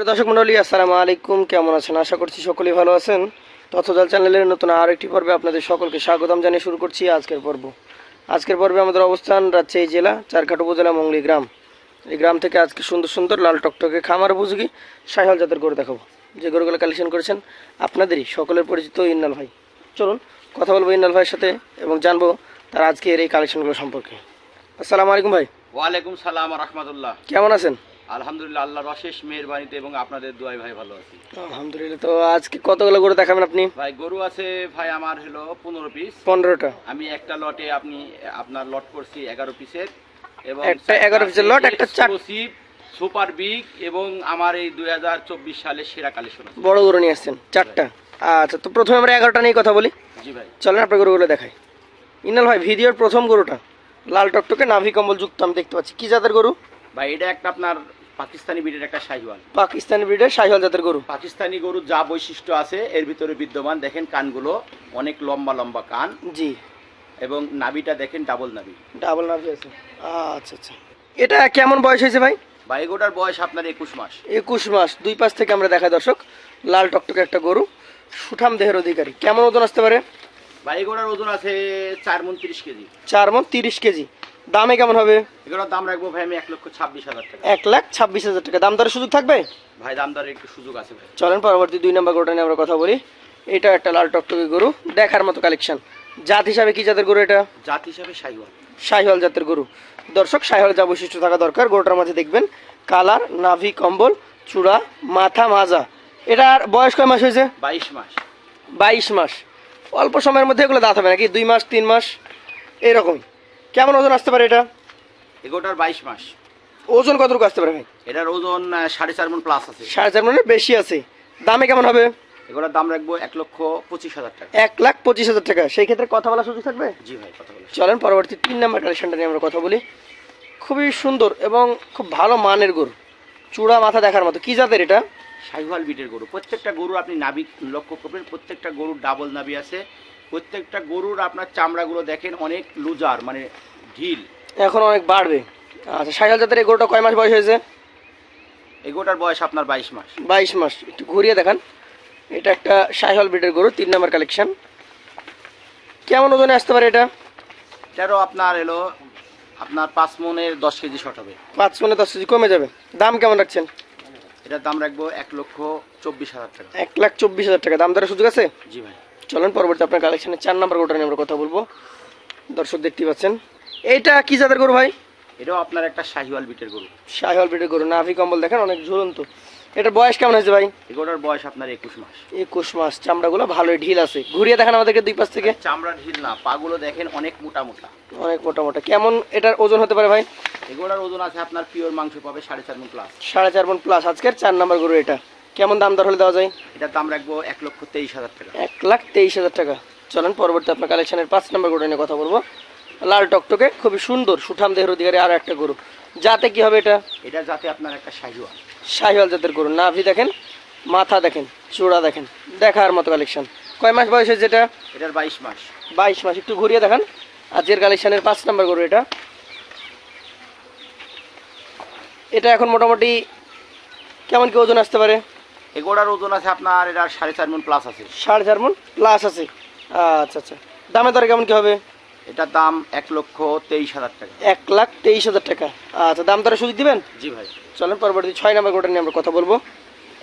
প্রিয় দর্শক মন্ডলী আসসালামু আলাইকুম। কেমন আছেন? আশা করছি সকলেই ভালো আছেন। তথ্যজাল চ্যানেলের নতুন আর একটি পর্বে আপনাদের সকলকে স্বাগতম জানিয়ে শুরু করছি আজকের পর্ব। আজকের পর্বে আমাদের অবস্থান রাজশাহী জেলা চারঘাট উপজেলা মঙ্গলি গ্রাম। এই গ্রাম থেকে আজকে সুন্দর সুন্দর লাল টকটকে খামার উপযোগী সাইহল জাতের গরু দেখাবো। যে গরুগুলো কালেকশন করেছেন আপনাদেরই সকলের পরিচিত ইন্নাল ভাই। চলুন কথা বলব ইন্নাল ভাইয়ের সাথে এবং জানব তার আজকের এই কালেকশনগুলো সম্পর্কে। আসসালামু আলাইকুম ভাই। ওয়ালাইকুম সালাম রহমতুল্লাহ। কেমন আছেন? আলহামদুলিল্লাহ আল্লাহর অশেষ মেহরবানিতে এবং আপনাদের দুয়াই ভাই ভালো আছি। আলহামদুলিল্লাহ তো আজকে কতগুলো গরু দেখাবেন আপনি? ভাই গরু আছে ভাই আমার হলো পনেরো পিস পনেরোটা। আমি একটা লটে আপনি আপনার লট করছি এগারো পিসের এবং একটা 11 পিসের lot, একটা চার- সুপার বিগ এবং আমার এই দুই হাজার চব্বিশ সালের সেরা কালেকশন বড় গরু নিয়ে আসছেন চারটা। আচ্ছা তো প্রথমে আমরা এগারোটা নিয়ে কথা বলি। জি ভাই। চলেন আপনার গরুগুলো দেখাই। ইনাল ভাই ভিডিওর প্রথম গরুটা। লাল টকটকে নাভি কম্বল যুক্ত আমি দেখতে পাচ্ছি। কি জাতের গরু? ভাই এটা একটা আপনার পাকিস্তানি বিটের একটা শাহিওয়াল। পাকিস্তানি ব্রিডের শাহিওয়াল জাতের গরু। পাকিস্তানি গরুর যা বৈশিষ্ট্য আছে এর ভিতরে বিদ্যমান দেখেন কানগুলো অনেক লম্বা লম্বা কান। জি। এবং নাভিটা দেখেন ডাবল নাভি। ডাবল নাভি আছে। আচ্ছা আচ্ছা। এটা কেমন বয়স হয়েছে ভাই? বাইগোটার বয়স আপনার একুশ মাস। একুশ মাস। দুই পাশ থেকে আমরা দেখাই দর্শক লাল টকটকে একটা গরু সুঠাম দেহের অধিকারী। কেমন ওজন আসতে পারে? বাইগোটার ওজন আছে চার মন তিরিশ কেজি। চার মন তিরিশ কেজি। দামে কেমন হবে? এগুলোর দাম রাখব ভাই আমি এক লক্ষ ছাব্বিশ হাজার টাকা। এক লাখ ছাব্বিশ হাজার টাকা। দাম দরের সুযোগ থাকবে? ভাই দাম দরের একটু সুযোগ আছে ভাই। চলেন পরবর্তী দুই নম্বর গরুটা নিয়ে আমরা কথা বলি। এটা একটা লাল টকটকে গরু দেখার মতো কালেকশন জাত হিসাবে কি জাতের গরু এটা? জাত হিসাবে সাইওয়াল শাহিওয়াল জাতের গরু। দর্শক শাহিওয়াল যা বৈশিষ্ট্য থাকা দরকার গরুটার মাঝে দেখবেন কালার নাভি কম্বল চূড়া মাথা মাজা। এটার বয়স কয় মাস হয়েছে? বাইশ মাস। বাইশ মাস। অল্প সময়ের মধ্যে এগুলো দাঁত হবে নাকি? দুই মাস তিন মাস? এইরকমই কেমন ওজন আসতে পারে এটা? এগোটার বাইশ মাস। ওজন কতটুকু আসতে পারে ভাই? এটার ওজন সাড়ে চার মন প্লাস আছে। সাড়ে চার মানে বেশি আছে। দামে কেমন হবে? এগুলোর দাম রাখব এক লক্ষ পঁচিশ হাজার টাকা। এক লাখ পঁচিশ হাজার টাকা। সেই ক্ষেত্রে কথা বলার সুযোগ থাকবে? জি ভাই কথা বলে চলেন পরবর্তী তিন নম্বর কালেকশনটা নিয়ে আমরা কথা বলি। খুবই সুন্দর এবং খুব ভালো মানের গরু। চূড়া মাথা দেখার মতো। কি জাতের এটা? সাইওয়াল বিটের গরু। প্রত্যেকটা গরু আপনি নাভি লক্ষ্য করবেন। প্রত্যেকটা গরুর ডাবল নাভি আছে। প্রত্যেকটা গরুর আপনার চামড়াগুলো দেখেন অনেক লুজার মানে ঢিল। এখন অনেক বাড়বে। আচ্ছা সাইকেল জাতের এই গরুটা কয় মাস বয়স হয়েছে? এগোটার বয়স আপনার বাইশ মাস। বাইশ মাস। একটু ঘুরিয়ে দেখান। এটা একটা সাইহল ব্রিডের গরু তিন নম্বর কালেকশন কেমন ওজনে আসতে পারে এটা? এটারও আপনার এলো আপনার পাঁচ মনের দশ কেজি শট হবে। পাঁচ মনে দশ কেজি কমে যাবে। দাম কেমন রাখছেন? এটার দাম রাখব এক লক্ষ চব্বিশ হাজার টাকা। এক লাখ চব্বিশ হাজার টাকা। দাম দরের সুযোগ আছে? জি ভাই। চলেন পরবর্তী আপনার কালেকশনের চার নম্বর গরুটা নিয়ে আমরা কথা বলব। দর্শক দেখতে পাচ্ছেন। এইটা কি জাতের গরু ভাই? এটাও আপনার একটা শাহিওয়াল বিটের গরু। সাইহল বিটের গরু নাভি কম্বল দেখেন অনেক ঝুলন্ত। এটার বয়স কেমন হয়েছে ভাই? এগুলোর বয়স আপনার একুশ মাস। একুশ মাস চামড়াগুলো ভালোই ঢিল আছে। ঘুরিয়ে দেখেন আমাদেরকে দুই পাশ থেকে। চামড়া ঢিল না পাগুলো দেখেন অনেক মোটা মোটা। অনেক মোটা মোটা। কেমন এটার ওজন হতে পারে ভাই? এগুলোর ওজন আছে আপনার পিওর মাংস পাবে সাড়ে চার মন প্লাস সাড়ে চার মন প্লাস আজকের চার নম্বর গরু এটা। কেমন দাম দর হলে দেওয়া যায়? এটার দাম রাখব এক লক্ষ তেইশ হাজার টাকা। এক লাখ তেইশ হাজার টাকা। চলেন পরবর্তী আপনার কালেকশনের পাঁচ নম্বর গরু নিয়ে কথা বলব। লাল টকটকে খুবই সুন্দর সুঠাম দেহের অধিকারী আর একটা গরু। যাতে কি হবে এটা? এটা যাতে আপনার একটা শাহিওয়াল। শাহিওয়াল জাতের গরু। নাভি দেখেন মাথা দেখেন চূড়া দেখেন দেখার মতো কালেকশন কয় মাস বয়স হয়েছে এটা এটার বাইশ মাস। বাইশ মাস। একটু ঘুরিয়ে দেখান। আজকের কালেকশনের পাঁচ নম্বর গরু এটা। এটা এখন মোটামুটি কেমন কি ওজন আসতে পারে? এগুলোর ওজন আছে আপনার এটার সাড়ে চার মন প্লাস আছে। সাড়ে চার মন প্লাস আছে। আচ্ছা আচ্ছা। দামে দরে কেমন কি হবে? এটার দাম এক লক্ষ তেইশ হাজার টাকা। এক লাখ তেইশ হাজার টাকা। আচ্ছা দাম দরে সুযোগ দিবেন? জি ভাই। চলেন পরবর্তী ছয় নম্বর গোটা নিয়ে আমরা কথা বলব।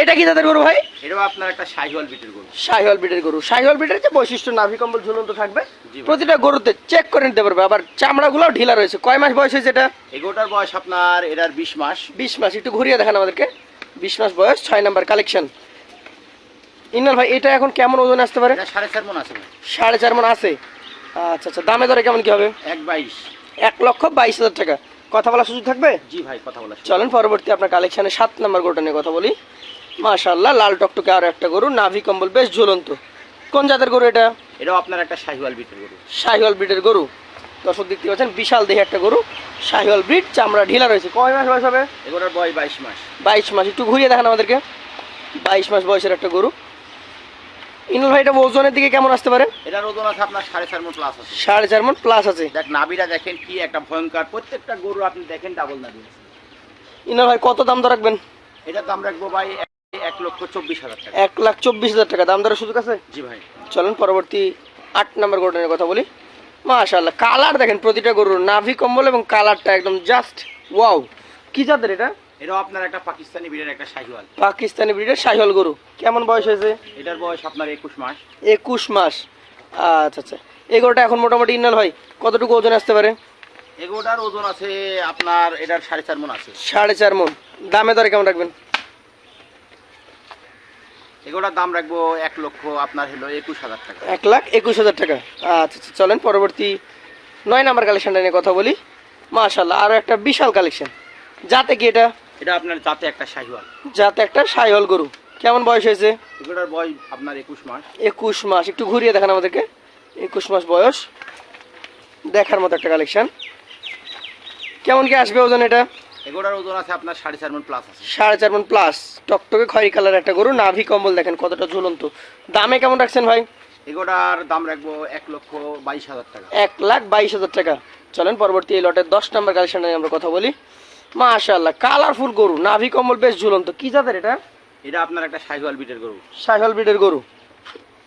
এটা কি তাদের গরু ভাই? এটা আপনার একটা শাহিওয়াল বিটের গরু। শাহিওয়াল বিটের গরু। শাহিওয়াল বিটের যে বৈশিষ্ট্য নাভি কম্বল ঝুলন্ত থাকবে প্রতিটা গরুতে চেক করে নিতে পারবে। আবার চামড়াগুলোও ঢিলা রয়েছে। কয় মাস বয়স হয়েছে এটা? এগোটার বয়স আপনার এটার বিশ মাস। বিশ মাস। একটু ঘুরিয়ে দেখান আমাদেরকে। বিশ মাস বয়স ছয় নাম্বার কালেকশন ইন্নাল ভাই এটা এখন কেমন ওজন আসতে পারে? সাড়ে চার মন আছে সাড়ে চার মন আছে? আচ্ছা আচ্ছা দামে দরে কেমন কি হবে? এক বাইশ। এক লক্ষ বাইশ হাজার টাকা। কথা বলার সুযোগ থাকবে? জি ভাই কথা বলা চলেন পরবর্তী আপনার কালেকশনে সাত নাম্বার গরুটা নিয়ে কথা বলি। মাশাল্লাহ লাল টকটকে আরও একটা গরু নাভি কম্বল বেশ ঝুলন্ত। কোন জাতের গরু এটা? এটা আপনার একটা শাহিওয়াল বিটের গরু। শাহিওয়াল ব্রিডের গরু। দর্শক দেখতে পাচ্ছেন বিশাল দেহে একটা গরু শাহিওয়াল ব্রিড চামড়া ঢিলা রয়েছে। কয় মাস বয়স হবে? এগুলোর বয়স বাইশ মাস। বাইশ মাস একটু ঘুরিয়ে দেখান আমাদেরকে। বাইশ মাস বয়সের একটা গরু। ইনুল ভাই এটা ওজনের দিকে কেমন আসতে পারে? এটার ওজন আছে আপনার সাড়ে চার মন প্লাস আছে। সাড়ে চার মন প্লাস আছে। দেখ নাভিটা দেখেন কি একটা ভয়ঙ্কর। প্রত্যেকটা গরু আপনি দেখেন ডাবল আছে। ইনুল ভাই কত দাম দর রাখবেন? এটার দাম রাখব ভাই এক- লক্ষ চব্বিশ হাজার টাকা। এক লাখ চব্বিশ হাজার টাকা। দাম দরের সুযোগ আছে? জি ভাই। চলুন পরবর্তী আট নম্বর গরুটা কথা বলি। মাশাল্লাহ কালার দেখেন প্রতিটা গরুর নাভি কম্বল এবং কালারটা একদম জাস্ট ওয়াও কি জাতের এটা? এটা আপনার একটা পাকিস্তানি বিড়ের একটা শাহিওয়াল। পাকিস্তানি ব্রিডের সাহিওয়াল গরু। কেমন বয়স হয়েছে? এটার বয়স আপনার একুশ মাস। একুশ মাস। আচ্ছা আচ্ছা। এই গরুটা এখন মোটামুটি ইন্নাল হয় কতটুকু ওজন আসতে পারে? এগোটার ওজন আছে আপনার এটার সাড়ে চার মন আছে। সাড়ে চার মন। দামে দরে কেমন রাখবেন? এগোটার দাম রাখব এক লক্ষ আপনার হলো একুশ হাজার টাকা। এক লাখ একুশ হাজার টাকা। আচ্ছা আচ্ছা চলেন পরবর্তী নয় নাম্বার কালেকশনটা নিয়ে কথা বলি। মাশাল্লাহ আরও একটা বিশাল কালেকশন যাতে কি এটা? এটা আপনার যাতে একটা শাহিওয়াল। যাতে একটা সাইহল গরু। কেমন বয়স হয়েছে? এগুলোর বয়স আপনার একুশ মাস। একুশ মাস একটু ঘুরিয়ে দেখান আমাদেরকে। একুশ মাস বয়স। দেখার মতো একটা কালেকশন কেমন কি আসবে ওজন এটা? এগুলোর ওজন আছে আপনার সাড়ে চার মন প্লাস আছে। সাড়ে চার মন প্লাস টকটকে খয়েরি কালার একটা গরু নাভি কম্বল দেখেন কতটা ঝুলন্ত। দামে কেমন রাখছেন ভাই? এগুলোর দাম রাখব এক লক্ষ বাইশ হাজার টাকা। এক লাখ বাইশ হাজার টাকা। চলেন পরবর্তী এই লটের দশ নম্বর কালেকশন নিয়ে আমরা কথা বলি। মাশাল্লাহ কালারফুল গরু নাভি কম্বল বেশ ঝুলন্ত। কি জাতের এটা? এটা আপনার একটা শাহিওয়াল বিটের গরু। সাইহল ব্রিডের গরু।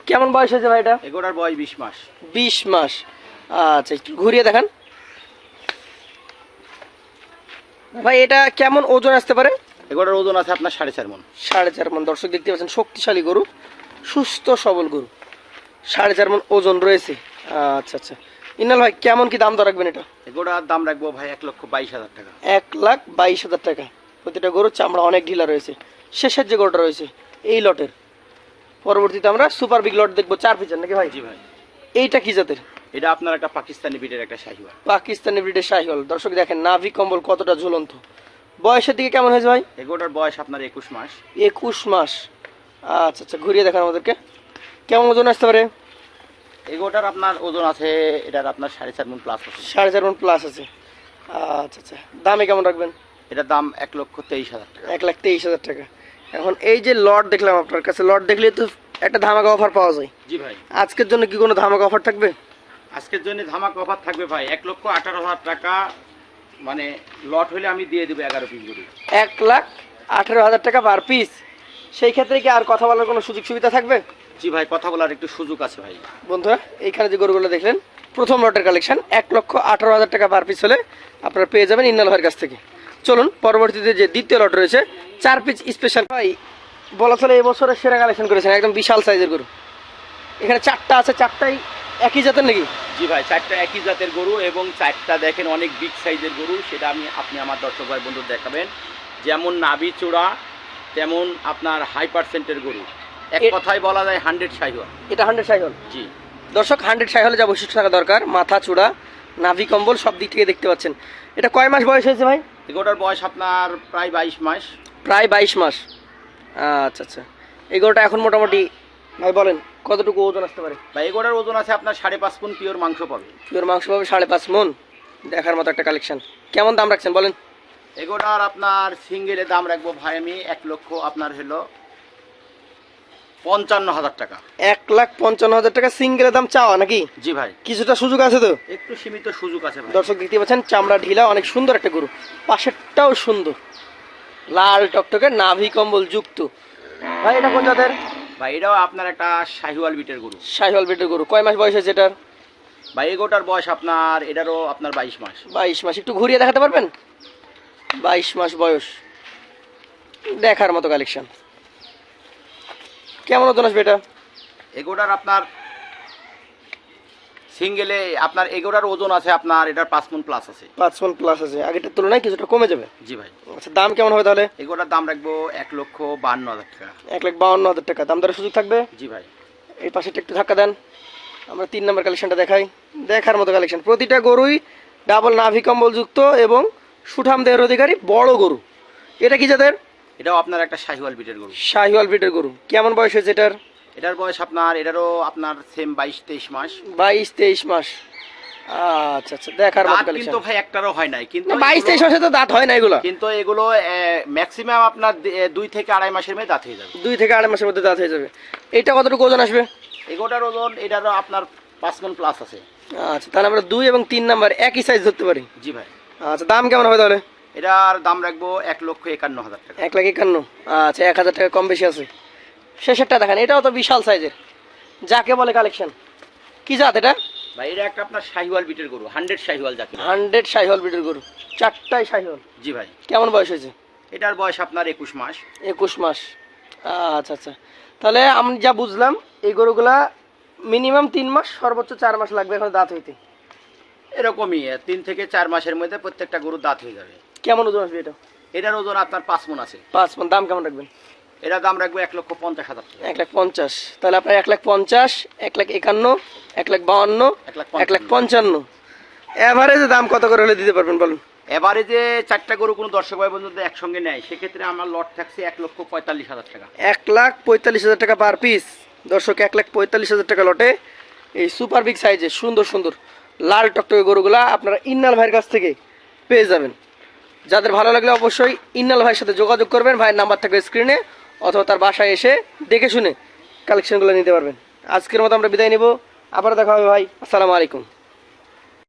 কেমন বয়স হয়েছে ভাই এটা? এগুলোর বয়স বিশ মাস। বিশ মাস। আচ্ছা একটু ঘুরিয়ে দেখান। ভাই এটা কেমন ওজন আসতে পারে? এগুলোর ওজন আছে আপনার সাড়ে চার মন। সাড়ে চার মন। দর্শক দেখতে পাচ্ছেন শক্তিশালী গরু সুস্থ সবল গরু। সাড়ে চার মন ওজন রয়েছে। আচ্ছা আচ্ছা। ইনাল ভাই কেমন কি দাম দর রাখবেন এটা? এগুলোর দাম রাখব ভাই এক লক্ষ বাইশ হাজার টাকা। এক লাখ বাইশ হাজার টাকা। প্রতিটা গরুর চামড়া অনেক ঢিলা রয়েছে। শেষের যে গরুটা রয়েছে এই লটের। পরবর্তীতে আমরা সুপার বিগ লট দেখব। চার পিচার নাকি ভাই? জি ভাই। এইটা কি জাতের? এটা আপনার একটা পাকিস্তানি ব্রিডের একটা শাহিওয়াল। পাকিস্তানি ব্রিডের শাহিওয়াল। দর্শক দেখেন নাভি কম্বল কতটা ঝুলন্ত। বয়সের দিকে কেমন হয়েছে ভাই? এগোটার বয়স আপনার একুশ মাস। একুশ মাস। আচ্ছা আচ্ছা ঘুরিয়ে দেখান আমাদেরকে। কেমন ওজন আসতে পারে? এগোটার আপনার ওজন আছে এটার আপনার সাড়ে চার মন প্লাস আছে। সাড়ে চার মন প্লাস আছে। আচ্ছা আচ্ছা দামে কেমন রাখবেন? এটার দাম এক লক্ষ তেইশ হাজার টাকা। এক লাখ তেইশ হাজার টাকা। এখন এই যে লট দেখলাম আপনার কাছে লট দেখলে তো একটা ধামাকা অফার পাওয়া যায়। জি ভাই। আজকের জন্য কি কোনো ধামাকা অফার থাকবে? আজকের জন্য ধামাক অফার থাকবে ভাই। এক লক্ষ আঠারো হাজার টাকা মানে লট হলে আমি দিয়ে দেবো এগারো পিস গরু এক লাখ আঠেরো হাজার টাকা পার পিস সেই ক্ষেত্রে কি আর কথা বলার কোনো সুযোগ সুবিধা থাকবে? জি ভাই কথা বলার একটু সুযোগ আছে ভাই। বন্ধুরা এইখানে যে গরুগুলো দেখলেন প্রথম লটের কালেকশন এক লক্ষ আঠারো হাজার টাকা পার পিস হলে আপনারা পেয়ে যাবেন ইন্নাল ভাইয়ের কাছ থেকে। চলুন পরবর্তীতে যে দ্বিতীয় লট রয়েছে চার পিস স্পেশাল ভাই বলা চলে এবছরের সেরা কালেকশন করেছেন একদম বিশাল সাইজের গরু। এখানে চারটা আছে চারটাই একই জাতের নাকি? জি ভাই চারটা একই জাতের গরু এবং চারটা দেখেন অনেক বিগ সাইজের গরু সেটা আমি আপনি আমার দর্শক ভাই বন্ধু দেখাবেন। যেমন নাভি চূড়া তেমন আপনার হাই পার্সেন্টের গরু। এক কথায় বলা যায় হান্ড্রেড সাইওয়াল এটা হান্ড্রেড সাইহল জি। দর্শক হান্ড্রেড সাইহলে যা বৈশিষ্ট্য থাকা দরকার মাথা চূড়া নাভি কম্বল সব দিক থেকে দেখতে পাচ্ছেন। এটা কয় মাস বয়স হয়েছে ভাই? এগুলোটার বয়স আপনার প্রায় বাইশ মাস। প্রায় বাইশ মাস। আচ্ছা আচ্ছা। এই গরুটা এখন মোটামুটি ভাই বলেন কতটুকু ওজন আসতে পারে? বা এগুলোর ওজন আছে আপনার সাড়ে পাঁচ পুন পিওর মাংস পাবে। পিওর মাংস পাবে সাড়ে পাঁচ মন দেখার মতো একটা কালেকশন কেমন দাম রাখছেন বলেন? এগুলোর আপনার সিঙ্গেলে দাম রাখব ভাই আমি এক লক্ষ আপনার হলো পঞ্চান্ন হাজার টাকা। এক লাখ পঞ্চান্ন হাজার টাকা সিঙ্গেলের দাম চাওয়া নাকি? জি ভাই। কিছুটা সুযোগ আছে তো? একটু সীমিত সুযোগ আছে দর্শক দেখতে পাচ্ছেন চামড়া ঢিলা অনেক সুন্দর একটা গরু। পাশেরটাও সুন্দর। লাল টকটকে নাভি কম্বল যুক্ত। ভাই এটা কোন জাতের? ভাই এটাও আপনার একটা শাহিওয়াল বিটের গরু। শাহিওয়াল বিটের গরু। কয় মাস বয়স হয়েছে এটার? ভাই এগোটার বয়স আপনার এটারও আপনার বাইশ মাস। বাইশ মাস। একটু ঘুরিয়ে দেখাতে পারবেন? বাইশ মাস বয়স। দেখার মতো কালেকশন কেমন ওজন আসবে এটা? এগোটার আপনার সিঙ্গেলে আপনার এগোটার ওজন আছে আপনার এটার পাঁচ মন প্লাস আছে। পাঁচ মন প্লাস আছে। আগেরটার তুলনায় কিছুটা কমে যাবে? জি ভাই। আচ্ছা দাম কেমন হবে তাহলে? এগোটার দাম রাখব এক লক্ষ বান্ন হাজার টাকা। এক লাখ বাউন্ন হাজার টাকা। দাম দরের সুযোগ থাকবে? জি ভাই। এই পাশেটা একটু ধাক্কা দেন। আমরা তিন নম্বর কালেকশনটা দেখাই। দেখার মতো কালেকশন প্রতিটা গরুই ডাবল নাভি কম্বল যুক্ত এবং সুঠাম দেহের অধিকারী বড় গরু। এটা কি যাদের এটাও আপনার একটা শাহিওয়াল বিটের গরু। শাহিওয়াল ব্রিডের গরু। কেমন বয়স হয়েছে এটার? এটার বয়স আপনার এটারও আপনার সেম বাইশ তেইশ মাস। বাইশ তেইশ মাস। আচ্ছা আচ্ছা দেখার মতো কিন্তু ভাই একটারও হয় নাই কিন্তু বাইশ তেইশ এগুলো- মাসে তো দাঁত হয় না এগুলো। কিন্তু এগুলো ম্যাক্সিমাম আপনার দে- থেকে আড়াই মাসের মধ্যে দাঁত হয়ে যাবে। দুই থেকে আড়াই মাসের মধ্যে দাঁত হয়ে যাবে। এটা কতটুকু ওজন আসবে? এগোটার ওজন এটারও আপনার পাঁচ মন প্লাস আছে। আচ্ছা তাহলে আমরা এবং তিন নাম্বার একই সাইজ ধরতে পারি। জি ভাই। আচ্ছা দাম কেমন হবে তাহলে? এটার দাম রাখব এক লক্ষ একান্ন হাজার টাকা। এক লাখ একান্ন। আচ্ছা এক হাজার টাকা কম বেশি আছে। শেষেরটা দেখেন এটাও তো বিশাল সাইজের। যাকে বলে কালেকশন কি জাত এটা? ভাই এটা একটা আপনার শাহিওয়াল বিটের গরু হান্ড্রেড শাহিওয়াল যাকে। হান্ড্রেড শাহিওয়াল বিটের গরু চারটাই শাহিওয়াল। জি ভাই। কেমন বয়স হয়েছে? এটার বয়স আপনার একুশ মাস। একুশ মাস। আচ্ছা আচ্ছা। তাহলে আমি যা বুঝলাম এই গরুগুলা মিনিমাম তিন মাস সর্বোচ্চ চার মাস লাগবে এখন দাঁত হইতে। এরকমই তিন থেকে চার মাসের মধ্যে প্রত্যেকটা গরুর দাঁত হয়ে যাবে। কেমন ওজন আসবে এটা? এটার ওজন আপনার পাঁচ মন আছে। পাঁচ মণ দাম কেমন রাখবেন? এটার দাম রাখব এক লক্ষ পঞ্চাশ হাজার এক লাখ পঞ্চাশ। তাহলে আপনার এক লাখ পঞ্চাশ এক লাখ একান্ন এক লাখ বাউান্ন এক লাখ পঞ্চান্ন। এভারেজে দাম কত করে হলে দিতে পারবেন বলুন? এবারে যে চারটা গরু কোনো দর্শক ভাই বন্ধু একসঙ্গে নেয় সেক্ষেত্রে আমার লট থাকছে এক লক্ষ পঁয়তাল্লিশ হাজার টাকা। এক লাখ পঁয়তাল্লিশ হাজার টাকা পার পিস দর্শক এক লাখ পঁয়তাল্লিশ হাজার টাকা লটে এই সুপার বিগ সাইজের সুন্দর সুন্দর লাল টকটকে গরুগুলা আপনারা ইন্নাল ভাইয়ের কাছ থেকে পেয়ে যাবেন। যাদের ভালো লাগলে অবশ্যই ইন্নাল ভাইয়ের সাথে যোগাযোগ করবেন। ভাইয়ের নাম্বার থাকবে স্ক্রিনে অথবা তার বাসায় এসে দেখে শুনে কালেকশনগুলো নিতে পারবেন। আজকের মতো আমরা বিদায় নেব। আবার দেখা হবে ভাই। আসসালামু আলাইকুম।